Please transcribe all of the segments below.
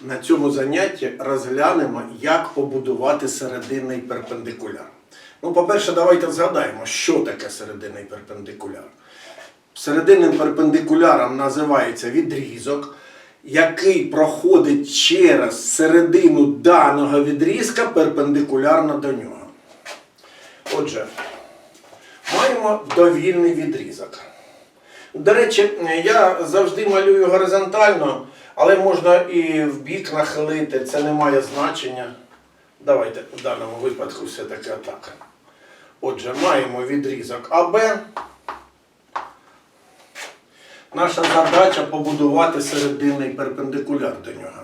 На цьому занятті розглянемо, як побудувати серединний перпендикуляр. Ну, по-перше, давайте згадаємо, що таке серединний перпендикуляр. Серединним перпендикуляром називається відрізок, який проходить через середину даного відрізка перпендикулярно до нього. Отже, маємо довільний відрізок. До речі, я завжди малюю горизонтально, але можна і в бік нахилити, це не має значення. Давайте в даному випадку все-таки так. Отже, маємо відрізок АБ. Наша задача побудувати серединний перпендикуляр до нього.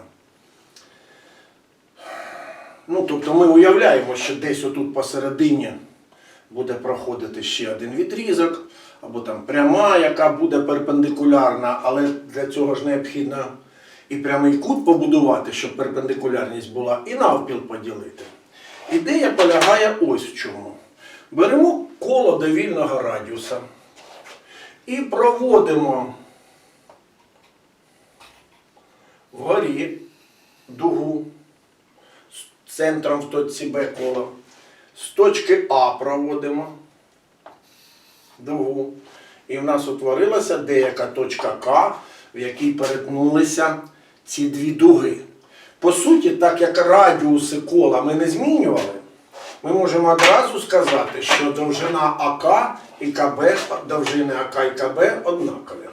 Ну, тобто ми уявляємо, що десь отут посередині буде проходити ще один відрізок, або там пряма, яка буде перпендикулярна, але для цього ж необхідно і прямий кут побудувати, щоб перпендикулярність була, і навпіл поділити. Ідея полягає ось в чому. Беремо коло довільного радіуса і проводимо вгорі дугу з центром в точці Б коло. З точки А проводимо дугу. І в нас утворилася деяка точка К, в якій перетнулися ці дві дуги. По суті, так як радіуси кола ми не змінювали, ми можемо одразу сказати, що довжина АК і КБ, довжини АК і КБ однакові.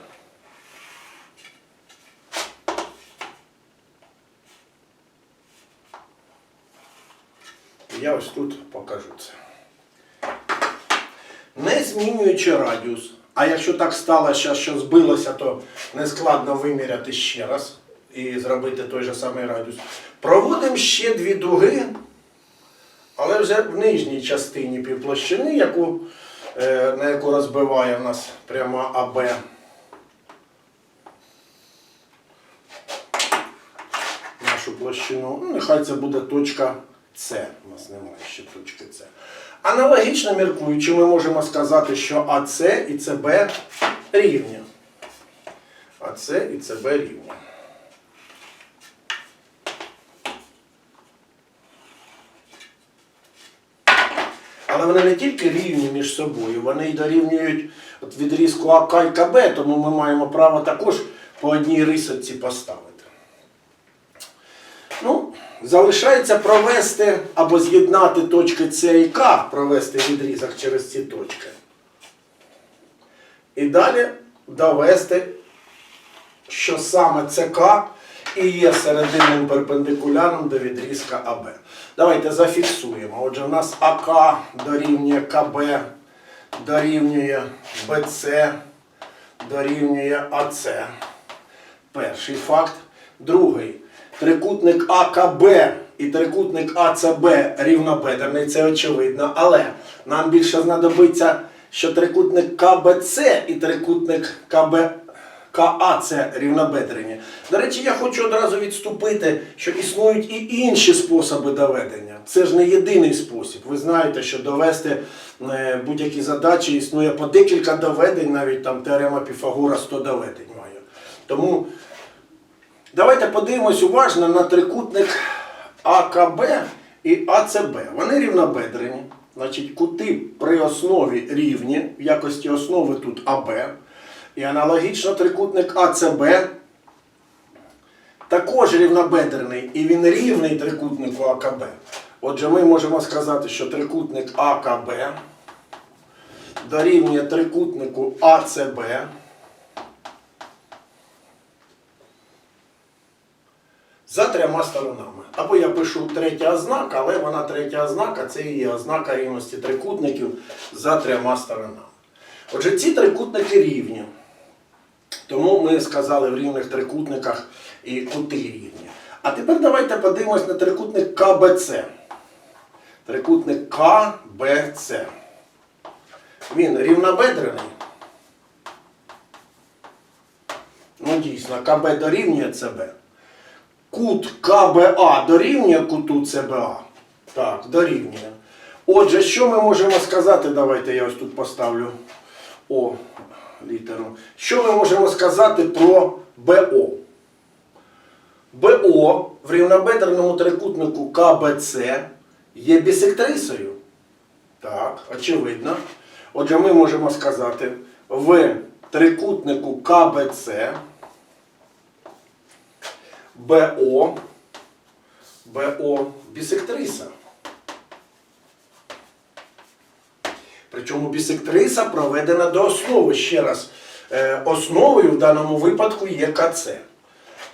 Я ось тут покажу це. Не змінюючи радіус, а якщо так сталося, що збилося, то нескладно виміряти ще раз і зробити той же самий радіус. Проводимо ще дві дуги, але вже в нижній частині півплощини, яку, е, на яку розбиває в нас пряма АБ. Нашу площину. Ну, нехай це буде точка С. У нас немає ще точки С. Аналогічно міркуючи, ми можемо сказати, що АС і СБ рівні. АС і СБ рівні. Але вони не тільки рівні між собою, вони й дорівнюють відрізку АК і КБ, тому ми маємо право також по одній рисочці поставити. Ну, залишається провести або з'єднати точки С і К, провести відрізок через ці точки. І далі довести, що саме ЦК і є серединним перпендикуляром до відрізка АБ. Давайте зафіксуємо. Отже, у нас АК дорівнює КБ, дорівнює БЦ, дорівнює АЦ. Перший факт. Другий. Трикутник АКБ і трикутник АЦБ рівнобедерний, це очевидно. Але нам більше знадобиться, що трикутник КБЦ і трикутник КБ, КАЦ рівнобедрені. До речі, я хочу одразу відступити, що існують і інші способи доведення. Це ж не єдиний спосіб. Ви знаєте, що довести е, будь-які задачі існує по декілька доведень, навіть там теорема Піфагора 100 доведень має. Тому Давайте подивимось уважно на трикутник АКБ і АЦБ. Вони рівнобедрені. Значить, кути при основі рівні, в якості основи тут АБ. І аналогічно трикутник АЦБ також рівнобедрений, і він рівний трикутнику АКБ. Отже, ми можемо сказати, що трикутник АКБ дорівнює трикутнику АЦБ. за трьома сторонами. Або я пишу третя ознака, але вона третя ознака це є ознака рівності трикутників за трьома сторонами. Отже, ці трикутники рівні. Тому ми сказали в рівних трикутниках і кути рівні. А тепер давайте подивимось на трикутник КБЦ. Трикутник КБЦ. Він рівнобедрений. Ну, дійсно, КБ дорівнює ЦБ. Кут КБА дорівнює куту ЦБА? Так, дорівнює. Отже, що ми можемо сказати? Давайте я ось тут поставлю О літеру. Що ми можемо сказати про БО? БО в рівнобедерному трикутнику КБЦ є бісектрисою. Так, очевидно. Отже, ми можемо сказати, в трикутнику КБЦ БО, БО бісектриса. Причому бісектриса проведена до основи. Ще раз, е, основою в даному випадку є КЦ.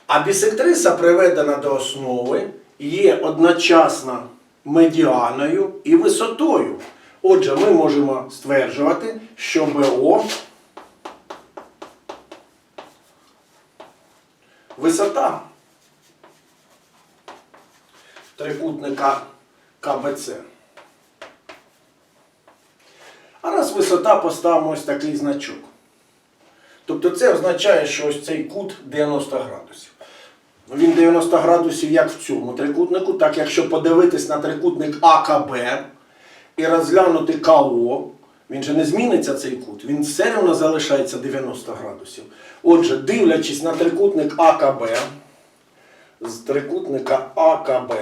А бісектриса приведена до основи є одночасно медіаною і висотою. Отже, ми можемо стверджувати, що БО висота трикутника КБЦ. А раз висота поставимо ось такий значок. Тобто це означає, що ось цей кут 90 градусів. Ну, Він 90 градусів як в цьому трикутнику, так якщо подивитись на трикутник АКБ і розглянути КО, він же не зміниться цей кут, він все одно залишається 90 градусів. Отже, дивлячись на трикутник АКБ, з трикутника АКБ,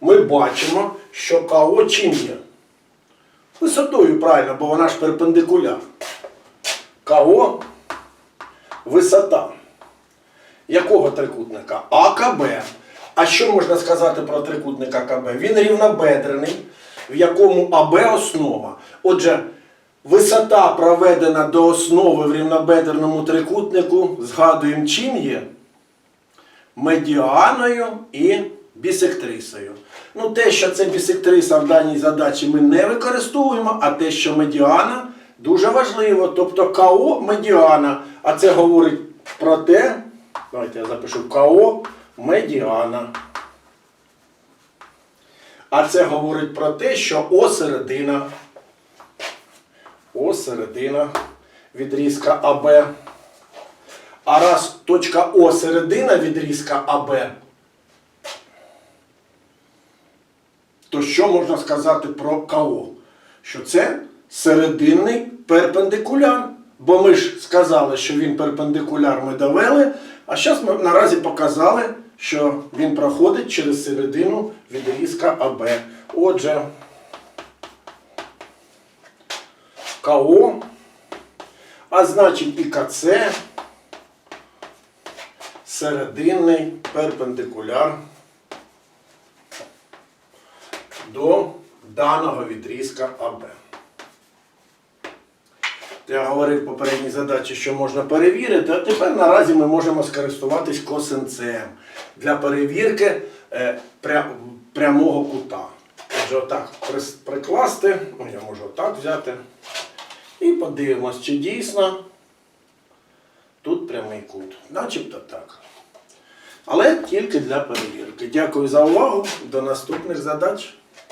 ми бачимо, що КО чим є? Висотою правильно, бо вона ж перпендикуляр. КО висота. Якого трикутника? АКБ. А що можна сказати про трикутник АКБ? Він рівнобедрений, в якому АБ основа. Отже, висота проведена до основи в рівнобедреному трикутнику, згадуємо, чим є? медіаною і бісектрисою. Ну, те, що це бісектриса в даній задачі ми не використовуємо, а те, що медіана, дуже важливо. Тобто КО медіана. А це говорить про те, давайте я запишу КО медіана. А це говорить про те, що О середина. О середина відрізка АБ. А раз точка О середина відрізка АБ, то що можна сказати про КО? Що це серединний перпендикуляр. Бо ми ж сказали, що він перпендикуляр ми довели, а зараз ми наразі показали, що він проходить через середину відрізка АБ. Отже, КО, а значить і КЦ серединний перпендикуляр до даного відрізка АБ. Я говорив в попередній задачі, що можна перевірити, а тепер наразі ми можемо скористуватись косинцем для перевірки е, пря- прямого кута. Отже, отак прикласти, ну, я можу отак взяти. І подивимось, чи дійсно тут прямий кут. Начебто так. Але тільки для перевірки. Дякую за увагу. До наступних задач.